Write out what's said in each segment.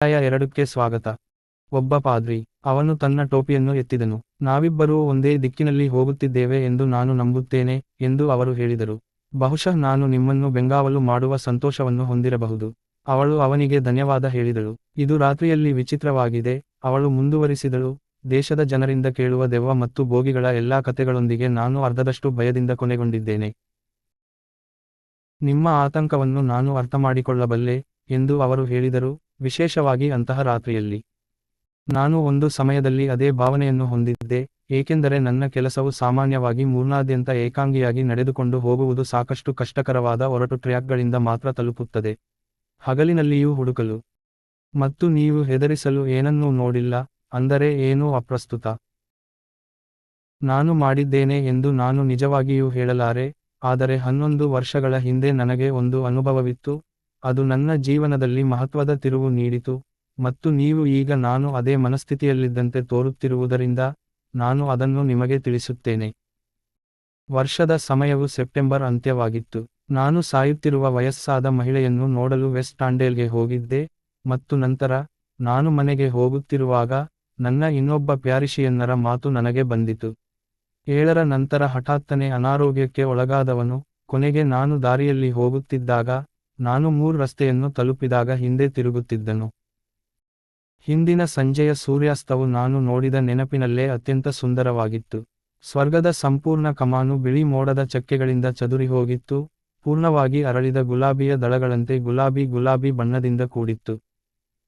ಅಧ್ಯಾಯ ಎರಡಕ್ಕೆ ಸ್ವಾಗತ. ಒಬ್ಬ ಪಾದ್ರಿ, ಅವನು ತನ್ನ ಟೋಪಿಯನ್ನು ಎತ್ತಿದನು. ನಾವಿಬ್ಬರೂ ಒಂದೇ ದಿಕ್ಕಿನಲ್ಲಿ ಹೋಗುತ್ತಿದ್ದೇವೆ ಎಂದು ನಾನು ನಂಬುತ್ತೇನೆ ಎಂದು ಅವರು ಹೇಳಿದರು. ಬಹುಶಃ ನಾನು ನಿಮ್ಮನ್ನು ಬೆಂಗಾವಲು ಮಾಡುವ ಸಂತೋಷವನ್ನು ಹೊಂದಿರಬಹುದು. ಅವಳು ಅವನಿಗೆ ಧನ್ಯವಾದ ಹೇಳಿದಳು. ಇದು ರಾತ್ರಿಯಲ್ಲಿ ವಿಚಿತ್ರವಾಗಿದೆ. ಅವಳು ಮುಂದುವರಿಸಿದಳು. ದೇಶದ ಜನರಿಂದ ಕೇಳುವ ದೆವ್ವ ಮತ್ತು ಬೋಗಿಗಳ ಎಲ್ಲಾ ಕಥೆಗಳೊಂದಿಗೆ ನಾನು ಅರ್ಧದಷ್ಟು ಭಯದಿಂದ ಕೊನೆಗೊಂಡಿದ್ದೇನೆ. ನಿಮ್ಮ ಆತಂಕವನ್ನು ನಾನು ಅರ್ಥಮಾಡಿಕೊಳ್ಳಬಲ್ಲೆ ಎಂದು ಅವರು ಹೇಳಿದರು. ವಿಶೇಷವಾಗಿ ಅಂತಹ ರಾತ್ರಿಯಲ್ಲಿ. ನಾನು ಒಂದು ಸಮಯದಲ್ಲಿ ಅದೇ ಭಾವನೆಯನ್ನು ಹೊಂದಿದ್ದೆ, ಏಕೆಂದರೆ ನನ್ನ ಕೆಲಸವು ಸಾಮಾನ್ಯವಾಗಿ ಮೂರ್ನಾದ್ಯಂತ ಏಕಾಂಗಿಯಾಗಿ ನಡೆದುಕೊಂಡು ಹೋಗುವುದು ಸಾಕಷ್ಟು ಕಷ್ಟಕರವಾದ ಒರಟು ಟ್ರ್ಯಾಕ್ಗಳಿಂದ ಮಾತ್ರ ತಲುಪುತ್ತದೆ. ಹಗಲಿನಲ್ಲಿಯೂ ಹುಡುಕಲು. ಮತ್ತು ನೀವು ಹೆದರಿಸಲು ಏನನ್ನೂ ನೋಡಿಲ್ಲ, ಅಂದರೆ ಏನೂ ಅಪ್ರಸ್ತುತ. ನಾನು ಮಾಡಿದ್ದೇನೆ ಎಂದು ನಾನು ನಿಜವಾಗಿಯೂ ಹೇಳಲಾರೆ, ಆದರೆ ಹನ್ನೊಂದು ವರ್ಷಗಳ ಹಿಂದೆ ನನಗೆ ಒಂದು ಅನುಭವವಿತ್ತು ಅದು ನನ್ನ ಜೀವನದಲ್ಲಿ ಮಹತ್ವದ ತಿರುವು ನೀಡಿತು ಮತ್ತು ನೀವು ಈಗ ನಾನು ಅದೇ ಮನಸ್ಥಿತಿಯಲ್ಲಿದ್ದಂತೆ ತೋರುತ್ತಿರುವುದರಿಂದ ನಾನು ಅದನ್ನು ನಿಮಗೆ ತಿಳಿಸುತ್ತೇನೆ. ವರ್ಷದ ಸಮಯವು ಸೆಪ್ಟೆಂಬರ್ ಅಂತ್ಯವಾಗಿತ್ತು. ನಾನು ಸಾಯುತ್ತಿರುವ ವಯಸ್ಸಾದ ಮಹಿಳೆಯನ್ನು ನೋಡಲು ವೆಸ್ಟ್ ಆಂಡೇಲ್ಗೆ ಹೋಗಿದ್ದೆ ಮತ್ತು ನಂತರ ನಾನು ಮನೆಗೆ ಹೋಗುತ್ತಿರುವಾಗ ನನ್ನ ಇನ್ನೊಬ್ಬ ಪ್ಯಾರಿಷಿಯನ್ನರ ಮಾತು ನನಗೆ ಬಂದಿತು. ಏಳರ ನಂತರ ಹಠಾತ್ತನೆ ಅನಾರೋಗ್ಯಕ್ಕೆ ಒಳಗಾದವನು ಕೊನೆಗೆ ನಾನು ದಾರಿಯಲ್ಲಿ ಹೋಗುತ್ತಿದ್ದಾಗ ನಾನು ಮೂರ್ ರಸ್ತೆಯನ್ನು ತಲುಪಿದಾಗ ಹಿಂದೆ ತಿರುಗುತ್ತಿದ್ದನು. ಹಿಂದಿನ ಸಂಜೆಯ ಸೂರ್ಯಾಸ್ತವು ನಾನು ನೋಡಿದ ನೆನಪಿನಲ್ಲೇ ಅತ್ಯಂತ ಸುಂದರವಾಗಿತ್ತು. ಸ್ವರ್ಗದ ಸಂಪೂರ್ಣ ಕಮಾನು ಬಿಳಿ ಮೋಡದ ಚಕ್ಕೆಗಳಿಂದ ಚದುರಿಹೋಗಿತ್ತು, ಪೂರ್ಣವಾಗಿ ಅರಳಿದ ಗುಲಾಬಿಯ ದಳಗಳಂತೆ ಗುಲಾಬಿ ಗುಲಾಬಿ ಬಣ್ಣದಿಂದ ಕೂಡಿತ್ತು.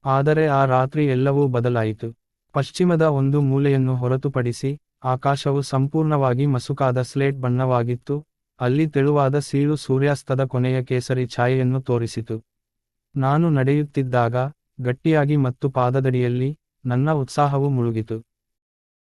ಆದರೆ ಆ ರಾತ್ರಿ ಎಲ್ಲವೂ ಬದಲಾಯಿತು. ಪಶ್ಚಿಮದ ಒಂದು ಮೂಲೆಯನ್ನು ಹೊರತುಪಡಿಸಿ, ಆಕಾಶವು ಸಂಪೂರ್ಣವಾಗಿ ಮಸುಕಾದ ಸ್ಲೇಟ್ ಬಣ್ಣವಾಗಿತ್ತು ಅಲ್ಲಿ ತೆಳುವಾದ ಸೀಳು ಸೂರ್ಯಾಸ್ತದ ಕೊನೆಯ ಕೇಸರಿ ಛಾಯೆಯನ್ನು ತೋರಿಸಿತು. ನಾನು ನಡೆಯುತ್ತಿದ್ದಾಗ, ಗಟ್ಟಿಯಾಗಿ ಮತ್ತು ಪಾದದಡಿಯಲ್ಲಿ, ನನ್ನ ಉತ್ಸಾಹವು ಮುಳುಗಿತು.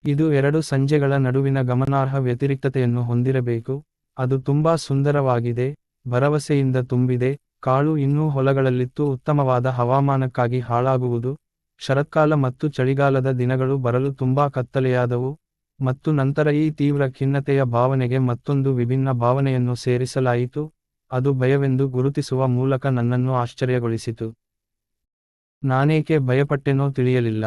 ಇದು ಎರಡು ಸಂಜೆಗಳ ನಡುವಿನ ಗಮನಾರ್ಹ ವ್ಯತಿರಿಕ್ತತೆಯನ್ನು ಹೊಂದಿರಬೇಕು. ಅದು ತುಂಬಾ ಸುಂದರವಾಗಿದೆ, ಭರವಸೆಯಿಂದ ತುಂಬಿದೆ, ಕಾಳು ಇನ್ನೂ ಹೊಲಗಳಲ್ಲಿತ್ತು, ಉತ್ತಮವಾದ ಹವಾಮಾನಕ್ಕಾಗಿ ಹಾಳಾಗುವುದು. ಶರತ್ಕಾಲ ಮತ್ತು ಚಳಿಗಾಲದ ದಿನಗಳು ಬರಲು ತುಂಬಾ ಕತ್ತಲೆಯಾದವು. ಮತ್ತು ನಂತರ ಈ ತೀವ್ರ ಖಿನ್ನತೆಯ ಭಾವನೆಗೆ ಮತ್ತೊಂದು ವಿಭಿನ್ನ ಭಾವನೆಯನ್ನು ಸೇರಿಸಲಾಯಿತು. ಅದು ಭಯವೆಂದು ಗುರುತಿಸುವ ಮೂಲಕ ನನ್ನನ್ನು ಆಶ್ಚರ್ಯಗೊಳಿಸಿತು. ನಾನೇಕೆ ಭಯಪಟ್ಟೆನೋ ತಿಳಿಯಲಿಲ್ಲ.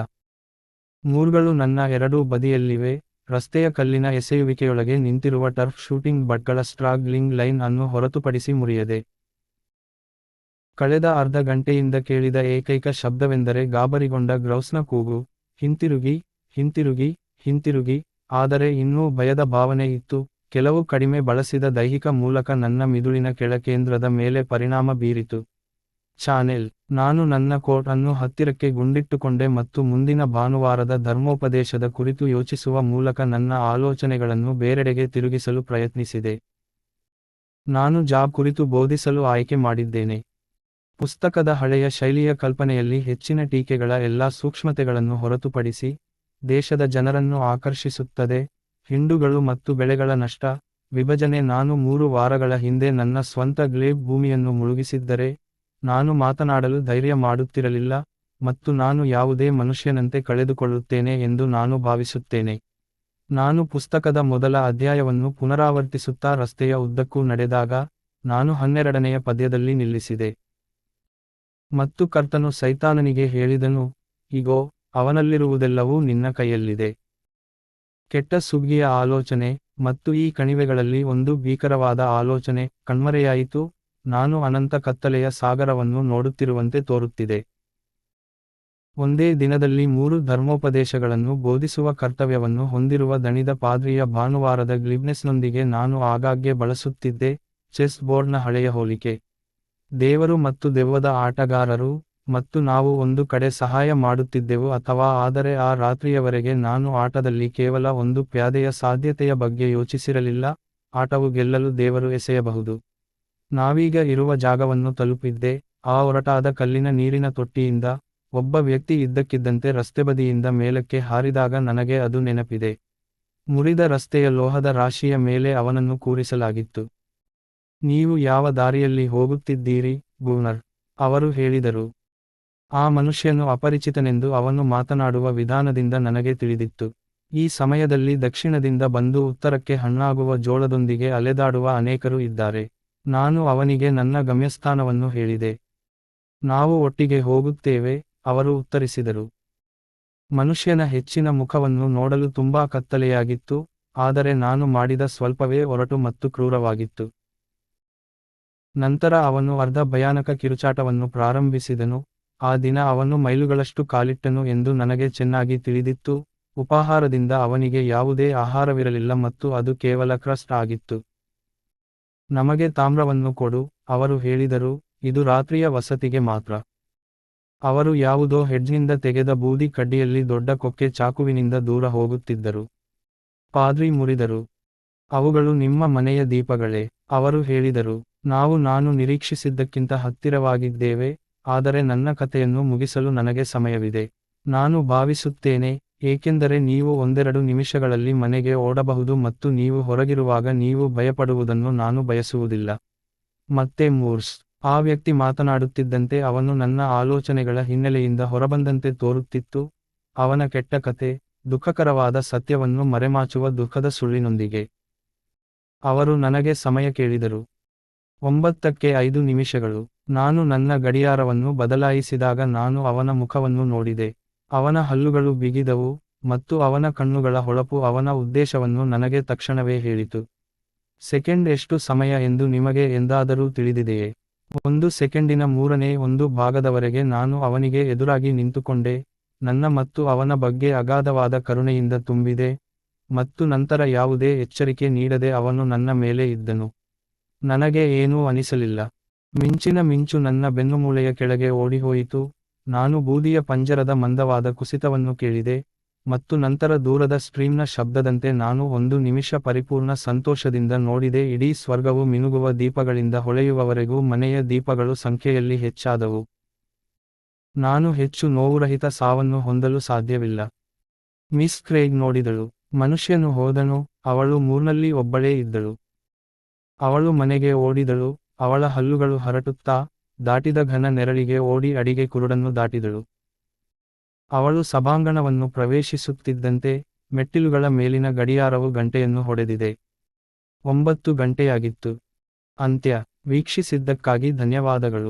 ಮೂರ್ಗಳು ನನ್ನ ಎರಡೂ ಬದಿಯಲ್ಲಿವೆ. ರಸ್ತೆಯ ಕಲ್ಲಿನ ಎಸೆಯುವಿಕೆಯೊಳಗೆ ನಿಂತಿರುವ ಟರ್ಫ್ ಶೂಟಿಂಗ್ ಬಟ್ಗಳ ಸ್ಟ್ರಾಗ್ಲಿಂಗ್ ಲೈನ್ ಅನ್ನು ಹೊರತುಪಡಿಸಿ ಮುರಿಯದೆ. ಕಳೆದ ಅರ್ಧ ಗಂಟೆಯಿಂದ ಕೇಳಿದ ಏಕೈಕ ಶಬ್ದವೆಂದರೆ ಗಾಬರಿಗೊಂಡ ಗ್ರೌಸ್ನ ಕೂಗು. ಹಿಂತಿರುಗಿ ಹಿಂತಿರುಗಿ ಹಿಂತಿರುಗಿ ಆದರೆ ಇನ್ನೂ ಭಯದ ಭಾವನೆ ಇತ್ತು. ಕೆಲವು ಕಡಿಮೆ ಬಳಸಿದ ದೈಹಿಕ ಮೂಲಕ ನನ್ನ ಮಿದುಳಿನ ಕೆಳಕೇಂದ್ರದ ಮೇಲೆ ಪರಿಣಾಮ ಬೀರಿತು. ಚಾನೆಲ್, ನಾನು ನನ್ನ ಕೋಟ್ ಅನ್ನು ಹತ್ತಿರಕ್ಕೆ ಗುಂಡಿಟ್ಟುಕೊಂಡೆ ಮತ್ತು ಮುಂದಿನ ಭಾನುವಾರದ ಧರ್ಮೋಪದೇಶದ ಕುರಿತು ಯೋಚಿಸುವ ಮೂಲಕ ನನ್ನ ಆಲೋಚನೆಗಳನ್ನು ಬೇರೆಡೆಗೆ ತಿರುಗಿಸಲು ಪ್ರಯತ್ನಿಸಿದೆ. ನಾನು ಜಾಬ್ ಕುರಿತು ಬೋಧಿಸಲು ಆಯ್ಕೆ ಮಾಡಿದ್ದೇನೆ. ಪುಸ್ತಕದ ಹಳೆಯ ಶೈಲಿಯ ಕಲ್ಪನೆಯಲ್ಲಿ ಹೆಚ್ಚಿನ ಟೀಕೆಗಳ ಎಲ್ಲಾ ಸೂಕ್ಷ್ಮತೆಗಳನ್ನು ಹೊರತುಪಡಿಸಿ ದೇಶದ ಜನರನ್ನು ಆಕರ್ಷಿಸುತ್ತದೆ, ಹಿಂಡುಗಳು ಮತ್ತು ಬೆಳೆಗಳ ನಷ್ಟ. ವಿಭಜನೆ ನಾನು ಮೂರು ವಾರಗಳ ಹಿಂದೆ ನನ್ನ ಸ್ವಂತ ಗ್ಲೇಬ್ ಭೂಮಿಯನ್ನು ಮುಳುಗಿಸಿದ್ದರೆ, ನಾನು ಮಾತನಾಡಲು ಧೈರ್ಯ ಮಾಡುತ್ತಿರಲಿಲ್ಲ ಮತ್ತು ನಾನು ಯಾವುದೇ ಮನುಷ್ಯನಂತೆ ಕಳೆದುಕೊಳ್ಳುತ್ತೇನೆ ಎಂದು ನಾನು ಭಾವಿಸುತ್ತೇನೆ. ನಾನು ಪುಸ್ತಕದ ಮೊದಲ ಅಧ್ಯಾಯವನ್ನು ಪುನರಾವರ್ತಿಸುತ್ತಾ ರಸ್ತೆಯ ಉದ್ದಕ್ಕೂ ನಡೆದಾಗ, ನಾನು ಹನ್ನೆರಡನೆಯ ಪದ್ಯದಲ್ಲಿ ನಿಲ್ಲಿಸಿದೆ. ಮತ್ತು ಕರ್ತನು ಸೈತಾನನಿಗೆ ಹೇಳಿದನು, ಇಗೋ ಅವನಲ್ಲಿರುವುದೆಲ್ಲವೂ ನಿನ್ನ ಕೈಯಲ್ಲಿದೆ. ಕೆಟ್ಟ ಸುಗ್ಗಿಯ ಆಲೋಚನೆ ಮತ್ತು ಈ ಕಣಿವೆಗಳಲ್ಲಿ ಒಂದು ಭೀಕರವಾದ ಆಲೋಚನೆ ಕಣ್ಮರೆಯಾಯಿತು. ನಾನು ಅನಂತ ಕತ್ತಲೆಯ ಸಾಗರವನ್ನು ನೋಡುತ್ತಿರುವಂತೆ ತೋರುತ್ತಿದೆ. ಒಂದೇ ದಿನದಲ್ಲಿ ಮೂರು ಧರ್ಮೋಪದೇಶಗಳನ್ನು ಬೋಧಿಸುವ ಕರ್ತವ್ಯವನ್ನು ಹೊಂದಿರುವ ದಣಿದ ಪಾದ್ರಿಯ ಭಾನುವಾರದ ಗ್ಲಿಬ್ನೆಸ್ನೊಂದಿಗೆ ನಾನು ಆಗಾಗ್ಗೆ ಬಳಸುತ್ತಿದ್ದೆ ಚೆಸ್ ಬೋರ್ಡ್ನ ಹಳೆಯ ಹೋಲಿಕೆ. ದೇವರು ಮತ್ತು ದೆವ್ವದ ಆಟಗಾರರು ಮತ್ತು ನಾವು ಒಂದು ಕಡೆ ಸಹಾಯ ಮಾಡುತ್ತಿದ್ದೆವು ಅಥವಾ ಆದರೆ ಆ ರಾತ್ರಿಯವರೆಗೆ ನಾನು ಆಟದಲ್ಲಿ ಕೇವಲ ಒಂದು ಪ್ಯಾದೆಯ ಸಾಧ್ಯತೆಯ ಬಗ್ಗೆ ಯೋಚಿಸಿರಲಿಲ್ಲ, ಆಟವು ಗೆಲ್ಲಲು ದೇವರು ಎಸೆಯಬಹುದು. ನಾವೀಗ ಇರುವ ಜಾಗವನ್ನು ತಲುಪಿದ್ದೆ, ಆ ಒರಟಾದ ಕಲ್ಲಿನ ನೀರಿನ ತೊಟ್ಟಿಯಿಂದ, ಒಬ್ಬ ವ್ಯಕ್ತಿ ಇದ್ದಕ್ಕಿದ್ದಂತೆ ರಸ್ತೆಬದಿಯಿಂದ ಮೇಲಕ್ಕೆ ಹಾರಿದಾಗ ನನಗೆ ಅದು ನೆನಪಿದೆ. ಮುರಿದ ರಸ್ತೆಯ ಲೋಹದ ರಾಶಿಯ ಮೇಲೆ ಅವನನ್ನು ಕೂರಿಸಲಾಗಿತ್ತು. ನೀವು ಯಾವ ದಾರಿಯಲ್ಲಿ ಹೋಗುತ್ತಿದ್ದೀರಿ, ಗೂನರ್? ಅವರು ಹೇಳಿದರು. ಆ ಮನುಷ್ಯನು ಅಪರಿಚಿತನೆಂದು ಅವನು ಮಾತನಾಡುವ ವಿಧಾನದಿಂದ ನನಗೆ ತಿಳಿದಿತ್ತು. ಈ ಸಮಯದಲ್ಲಿ ದಕ್ಷಿಣದಿಂದ ಬಂದು ಉತ್ತರಕ್ಕೆ ಹಣ್ಣಾಗುವ ಜೋಳದೊಂದಿಗೆ ಅಲೆದಾಡುವ ಅನೇಕರು ಇದ್ದಾರೆ. ನಾನು ಅವನಿಗೆ ನನ್ನ ಗಮ್ಯಸ್ಥಾನವನ್ನು ಹೇಳಿದೆ. ನಾವು ಒಟ್ಟಿಗೆ ಹೋಗುತ್ತೇವೆ, ಅವರು ಉತ್ತರಿಸಿದರು. ಮನುಷ್ಯನ ಹೆಚ್ಚಿನ ಮುಖವನ್ನು ನೋಡಲು ತುಂಬಾ ಕತ್ತಲೆಯಾಗಿತ್ತು, ಆದರೆ ನಾನು ಮಾಡಿದ ಸ್ವಲ್ಪವೇ ಒರಟು ಮತ್ತು ಕ್ರೂರವಾಗಿತ್ತು. ನಂತರ ಅವನು ಅರ್ಧ ಭಯಾನಕ ಕಿರುಚಾಟವನ್ನು ಪ್ರಾರಂಭಿಸಿದನು ಆ ದಿನ ಅವನು ಮೈಲುಗಳಷ್ಟು ಕಾಲಿಟ್ಟನು ಎಂದು ನನಗೆ ಚೆನ್ನಾಗಿ ತಿಳಿದಿತ್ತು. ಉಪಾಹಾರದಿಂದ ಅವನಿಗೆ ಯಾವುದೇ ಆಹಾರವಿರಲಿಲ್ಲ ಮತ್ತು ಅದು ಕೇವಲ ಕ್ರಸ್ಟ್ ಆಗಿತ್ತು. ನಮಗೆ ತಾಮ್ರವನ್ನು ಕೊಡು, ಅವರು ಹೇಳಿದರು, ಇದು ರಾತ್ರಿಯ ವಸತಿಗೆ ಮಾತ್ರ. ಅವರು ಯಾವುದೋ ಹೆಡ್ಜ್ನಿಂದ ತೆಗೆದ ಬೂದಿ ಕಡ್ಡಿಯಲ್ಲಿ ದೊಡ್ಡ ಕೊಕ್ಕೆ ಚಾಕುವಿನಿಂದ ದೂರ ಹೋಗುತ್ತಿದ್ದರು. ಪಾದ್ರಿ ಮುರಿದರು. ಅವುಗಳು ನಿಮ್ಮ ಮನೆಯ ದೀಪಗಳೇ, ಅವರು ಹೇಳಿದರು, ನಾವು ನಾನು ನಿರೀಕ್ಷಿಸಿದ್ದಕ್ಕಿಂತ ಹತ್ತಿರವಾಗಿದ್ದೇವೆ ಆದರೆ ನನ್ನ ಕಥೆಯನ್ನು ಮುಗಿಸಲು ನನಗೆ ಸಮಯವಿದೆ. ನಾನು ಭಾವಿಸುತ್ತೇನೆ, ಏಕೆಂದರೆ ನೀವು ಒಂದೆರಡು ನಿಮಿಷಗಳಲ್ಲಿ ಮನೆಗೆ ಓಡಬಹುದು ಮತ್ತು ನೀವು ಹೊರಗಿರುವಾಗ ನೀವು ಭಯಪಡುವುದನ್ನು ನಾನು ಬಯಸುವುದಿಲ್ಲ. ಮತ್ತೆ ಮೂರ್ಸ್, ಆ ವ್ಯಕ್ತಿ ಮಾತನಾಡುತ್ತಿದ್ದಂತೆ ಅವನು ನನ್ನ ಆಲೋಚನೆಗಳ ಹಿನ್ನೆಲೆಯಿಂದ ಹೊರಬಂದಂತೆ ತೋರುತ್ತಿತ್ತು. ಅವನ ಕೆಟ್ಟ ಕತೆ ದುಃಖಕರವಾದ ಸತ್ಯವನ್ನು ಮರೆಮಾಚುವ ದುಃಖದ ಸುಳ್ಳಿನೊಂದಿಗೆ. ಅವರು ನನಗೆ ಸಮಯ ಕೇಳಿದರು. ಒಂಬತ್ತಕ್ಕೆ ಐದು ನಿಮಿಷಗಳು. ನಾನು ನನ್ನ ಗಡಿಯಾರವನ್ನು ಬದಲಾಯಿಸಿದಾಗ ನಾನು ಅವನ ಮುಖವನ್ನು ನೋಡಿದೆ. ಅವನ ಹಲ್ಲುಗಳು ಬಿಗಿದವು ಮತ್ತು ಅವನ ಕಣ್ಣುಗಳ ಹೊಳಪು ಅವನ ಉದ್ದೇಶವನ್ನು ನನಗೆ ತಕ್ಷಣವೇ ಹೇಳಿತು. ಸೆಕೆಂಡ್ ಎಷ್ಟು ಸಮಯ ಎಂದು ನಿಮಗೆ ಎಂದಾದರೂ ತಿಳಿದಿದೆಯೇ? ಒಂದು ಸೆಕೆಂಡಿನ ಮೂರನೇ ಒಂದು ಭಾಗದವರೆಗೆ ನಾನು ಅವನಿಗೆ ಎದುರಾಗಿ ನಿಂತುಕೊಂಡೆ. ನನ್ನ ಮತ್ತು ಅವನ ಬಗ್ಗೆ ಅಗಾಧವಾದ ಕರುಣೆಯಿಂದ ತುಂಬಿದೆ ಮತ್ತು ನಂತರ ಯಾವುದೇ ಎಚ್ಚರಿಕೆ ನೀಡದೆ ಅವನು ನನ್ನ ಮೇಲೆ ಇದ್ದನು. ನನಗೆ ಏನೂ ಅನಿಸಲಿಲ್ಲ. ಮಿಂಚಿನ ಮಿಂಚು ನನ್ನ ಬೆನ್ನುಮೂಳೆಯ ಕೆಳಗೆ ಓಡಿಹೋಯಿತು. ನಾನು ಬೂದಿಯ ಪಂಜರದ ಮಂದವಾದ ಕುಸಿತವನ್ನು ಕೇಳಿದೆ ಮತ್ತು ನಂತರ ದೂರದ ಸ್ಟ್ರೀಮ್ನ ಶಬ್ದದಂತೆ ನಾನು ಒಂದು ನಿಮಿಷ ಪರಿಪೂರ್ಣ ಸಂತೋಷದಿಂದ ನೋಡಿದೆ. ಇಡೀ ಸ್ವರ್ಗವು ಮಿನುಗುವ ದೀಪಗಳಿಂದ ಹೊಳೆಯುವವರೆಗೂ ಮನೆಯ ದೀಪಗಳು ಸಂಖ್ಯೆಯಲ್ಲಿ ಹೆಚ್ಚಾದವು. ನಾನು ಹೆಚ್ಚು ನೋವುರಹಿತ ಸಾವನ್ನು ಹೊಂದಲು ಸಾಧ್ಯವಿಲ್ಲ. ಮಿಸ್ ಕ್ರೇಗ್ ನೋಡಿದಳು. ಮನುಷ್ಯನು ಹೋದನು, ಅವಳು ಮೂರ್ನಲ್ಲಿ ಒಬ್ಬಳೇ ಇದ್ದಳು. ಅವಳು ಮನೆಗೆ ಓಡಿದಳು ಅವಳ ಹಲ್ಲುಗಳು ಹರಟುತ್ತಾ ದಾಟಿದ ಘನ ನೆರಳಿಗೆ ಓಡಿ ಅಡಿಗೆ ಕುರುಡನ್ನು ದಾಟಿದಳು. ಅವಳು ಸಭಾಂಗಣವನ್ನು ಪ್ರವೇಶಿಸುತ್ತಿದ್ದಂತೆ ಮೆಟ್ಟಿಲುಗಳ ಮೇಲಿನ ಗಡಿಯಾರವು ಗಂಟೆಯನ್ನು ಹೊಡೆದಿದೆ. ಒಂಬತ್ತು ಗಂಟೆಯಾಗಿತ್ತು. ಅಂತ್ಯ. ವೀಕ್ಷಿಸಿದ್ದಕ್ಕಾಗಿ ಧನ್ಯವಾದಗಳು.